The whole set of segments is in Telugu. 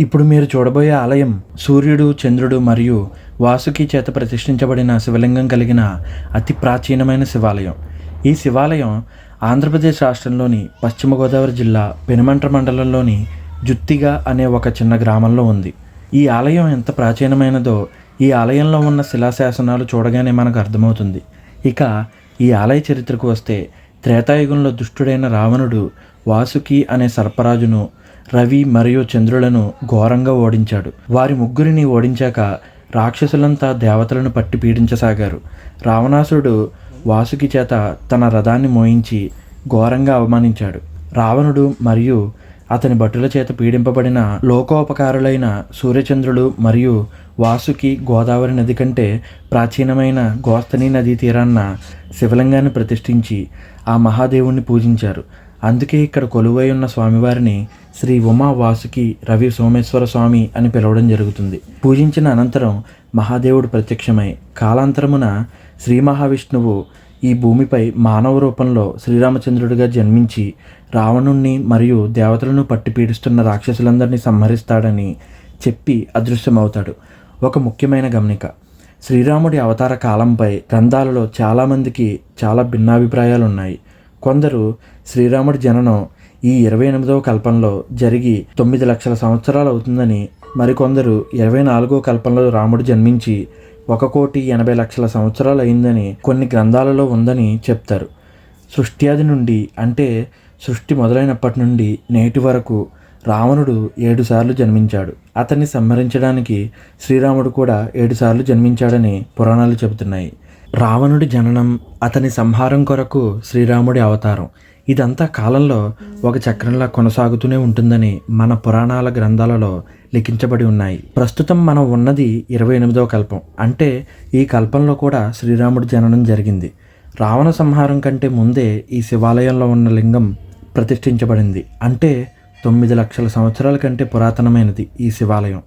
ఇప్పుడు మీరు చూడబోయే ఆలయం సూర్యుడు చంద్రుడు మరియు వాసుకి చేత ప్రతిష్ఠించబడిన శివలింగం కలిగిన అతి ప్రాచీనమైన శివాలయం. ఈ శివాలయం ఆంధ్రప్రదేశ్ రాష్ట్రంలోని పశ్చిమ గోదావరి జిల్లా పెనుమంట్ర మండలంలోని జుత్తిగా అనే ఒక చిన్న గ్రామంలో ఉంది. ఈ ఆలయం ఎంత ప్రాచీనమైనదో ఈ ఆలయంలో ఉన్న శిలాశాసనాలు చూడగానే మనకు అర్థమవుతుంది. ఇక ఈ ఆలయ చరిత్రకు వస్తే త్రేతాయుగంలో దుష్టుడైన రావణుడు వాసుకి అనే సర్పరాజును రవి మరియు చంద్రులను ఘోరంగా ఓడించాడు. వారి ముగ్గురిని ఓడించాక రాక్షసులంతా దేవతలను పట్టి పీడించసాగారు. రావణాసురుడు వాసుకి చేత తన రథాన్ని మోయించి ఘోరంగా అవమానించాడు. రావణుడు మరియు అతని భటుల చేత పీడింపబడిన లోకోపకారులైన సూర్యచంద్రుడు మరియు వాసుకి గోదావరి నది కంటే ప్రాచీనమైన గోస్తని నదీ తీరాన్న శివలింగాన్ని ప్రతిష్ఠించి ఆ మహాదేవుణ్ణి పూజించారు. అందుకే ఇక్కడ కొలువై ఉన్న స్వామివారిని శ్రీ ఉమా వాసుకి రవి సోమేశ్వర స్వామి అని పిలవడం జరుగుతుంది. పూజించిన అనంతరం మహాదేవుడు ప్రత్యక్షమై కాలాంతరమున శ్రీ మహావిష్ణువు ఈ భూమిపై మానవ రూపంలో శ్రీరామచంద్రుడిగా జన్మించి రావణుణ్ణి మరియు దేవతలను పట్టి పీడిస్తున్న రాక్షసులందరినీ సంహరిస్తాడని చెప్పి అదృశ్యమవుతాడు. ఒక ముఖ్యమైన గమనిక. శ్రీరాముడి అవతార కాలంపై గ్రంథాలలో చాలామందికి చాలా భిన్నాభిప్రాయాలు ఉన్నాయి కొందరు శ్రీరాముడి జననం ఈ ఇరవై ఎనిమిదవ కల్పంలో జరిగి తొమ్మిది లక్షల సంవత్సరాలు అవుతుందని మరికొందరు ఇరవై నాలుగో కల్పంలో రాముడు జన్మించి ఒక కోటి ఎనభై లక్షల సంవత్సరాలు అయిందని కొన్ని గ్రంథాలలో ఉందని చెప్తారు. సృష్ట్యాది నుండి అంటే సృష్టి మొదలైనప్పటి నుండి నేటి వరకు రావణుడు ఏడుసార్లు జన్మించాడు. అతన్ని సంహరించడానికి శ్రీరాముడు కూడా ఏడుసార్లు జన్మించాడని పురాణాలు చెబుతున్నాయి. రావణుడి జననం అతని సంహారం కొరకు శ్రీరాముడి అవతారం. ఇదంతా కాలంలో ఒక చక్రంలా కొనసాగుతూనే ఉంటుందని మన పురాణాల గ్రంథాలలో లిఖించబడి ఉన్నాయి. ప్రస్తుతం మనం ఉన్నది ఇరవై ఎనిమిదవ కల్పం. అంటే ఈ కల్పంలో కూడా శ్రీరాముడి జననం జరిగింది. రావణ సంహారం కంటే ముందే ఈ శివాలయంలో ఉన్న లింగం ప్రతిష్ఠించబడింది. అంటే తొమ్మిది లక్షల సంవత్సరాల కంటే పురాతనమైనది ఈ శివాలయం.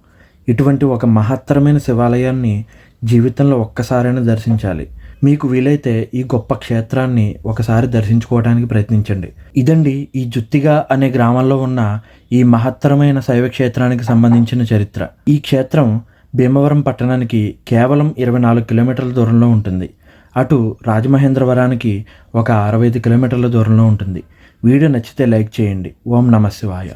ఇటువంటి ఒక మహత్తరమైన శివాలయాన్ని జీవితంలో ఒక్కసారైనా దర్శించాలి. మీకు వీలైతే ఈ గొప్ప క్షేత్రాన్ని ఒకసారి దర్శించుకోవడానికి ప్రయత్నించండి. ఇదండి ఈ జుత్తిగా అనే గ్రామంలో ఉన్న ఈ మహత్తరమైన శైవ క్షేత్రానికి సంబంధించిన చరిత్ర. ఈ క్షేత్రం భీమవరం పట్టణానికి కేవలం ఇరవై నాలుగు కిలోమీటర్ల దూరంలో ఉంటుంది. అటు రాజమహేంద్రవరానికి ఒక అరవై ఐదు కిలోమీటర్ల దూరంలో ఉంటుంది. వీడియో నచ్చితే లైక్ చేయండి. ఓం నమ శివాయ.